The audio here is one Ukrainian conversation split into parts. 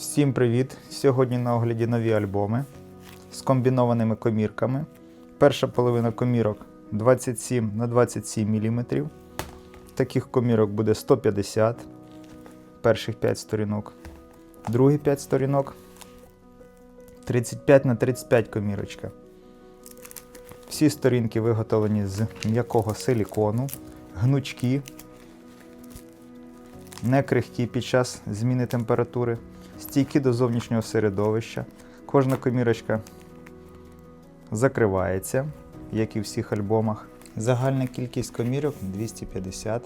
Всім привіт! Сьогодні на огляді нові альбоми з комбінованими комірками. Перша половина комірок 27 на 27 мм. Таких комірок буде 150 перших 5 сторінок. Другі 5 сторінок 35 на 35 комірочка. Всі сторінки виготовлені з м'якого силікону, гнучкі, не крихкі під час зміни температури, стійкі до зовнішнього середовища. Кожна комірочка закривається, як і в всіх альбомах. Загальна кількість комірок 250.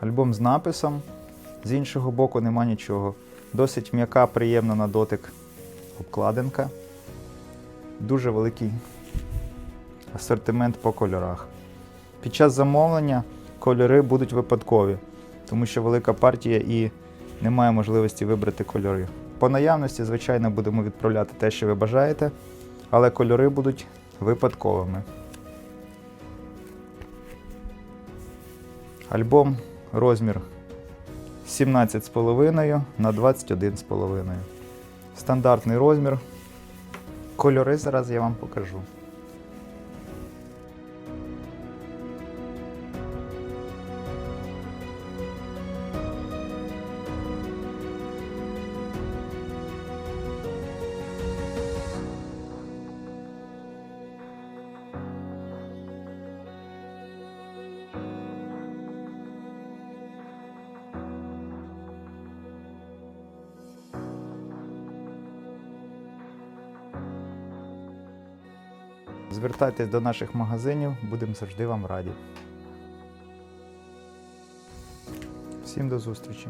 Альбом з написом. З іншого боку нема нічого. Досить м'яка, приємна на дотик обкладинка. Дуже великий асортимент по кольорах. Під час замовлення кольори будуть випадкові, тому що велика партія і немає можливості вибрати кольори. По наявності, звичайно, будемо відправляти те, що ви бажаєте, але кольори будуть випадковими. Альбом розмір 17,5 на 21,5. Стандартний розмір. Кольори зараз я вам покажу. Звертайтесь до наших магазинів, будемо завжди вам раді. Всім до зустрічі!